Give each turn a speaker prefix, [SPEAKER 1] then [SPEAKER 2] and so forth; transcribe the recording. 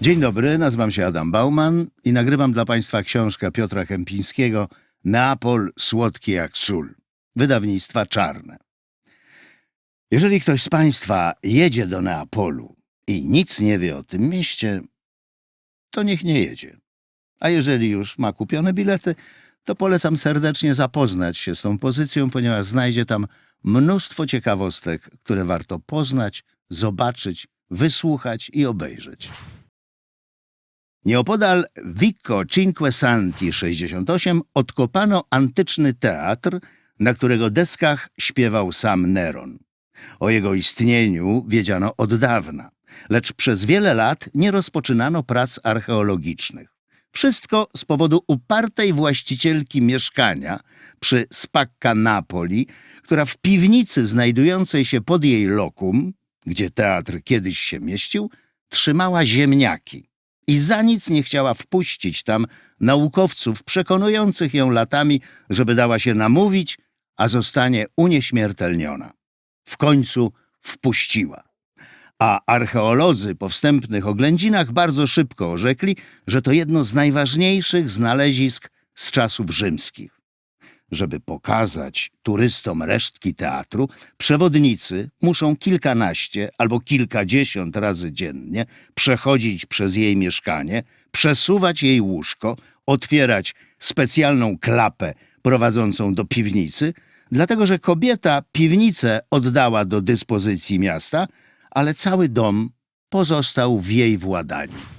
[SPEAKER 1] Dzień dobry, nazywam się Adam Bauman i nagrywam dla Państwa książkę Piotra Kępińskiego Neapol słodki jak sól, wydawnictwa Czarne. Jeżeli ktoś z Państwa jedzie do Neapolu i nic nie wie o tym mieście, to niech nie jedzie. A jeżeli już ma kupione bilety, to polecam serdecznie zapoznać się z tą pozycją, ponieważ znajdzie tam mnóstwo ciekawostek, które warto poznać, zobaczyć, wysłuchać i obejrzeć. Nieopodal Vicco Cinque Santi 68 odkopano antyczny teatr, na którego deskach śpiewał sam Neron. O jego istnieniu wiedziano od dawna, lecz przez wiele lat nie rozpoczynano prac archeologicznych. Wszystko z powodu upartej właścicielki mieszkania przy Spacca Napoli, która w piwnicy znajdującej się pod jej lokum, gdzie teatr kiedyś się mieścił, trzymała ziemniaki i za nic nie chciała wpuścić tam naukowców przekonujących ją latami, żeby dała się namówić, a zostanie unieśmiertelniona. W końcu wpuściła. A archeolodzy po wstępnych oględzinach bardzo szybko orzekli, że to jedno z najważniejszych znalezisk z czasów rzymskich. Żeby pokazać turystom resztki teatru, przewodnicy muszą kilkanaście albo kilkadziesiąt razy dziennie przechodzić przez jej mieszkanie, przesuwać jej łóżko, otwierać specjalną klapę prowadzącą do piwnicy, dlatego że kobieta piwnicę oddała do dyspozycji miasta, ale cały dom pozostał w jej władaniu.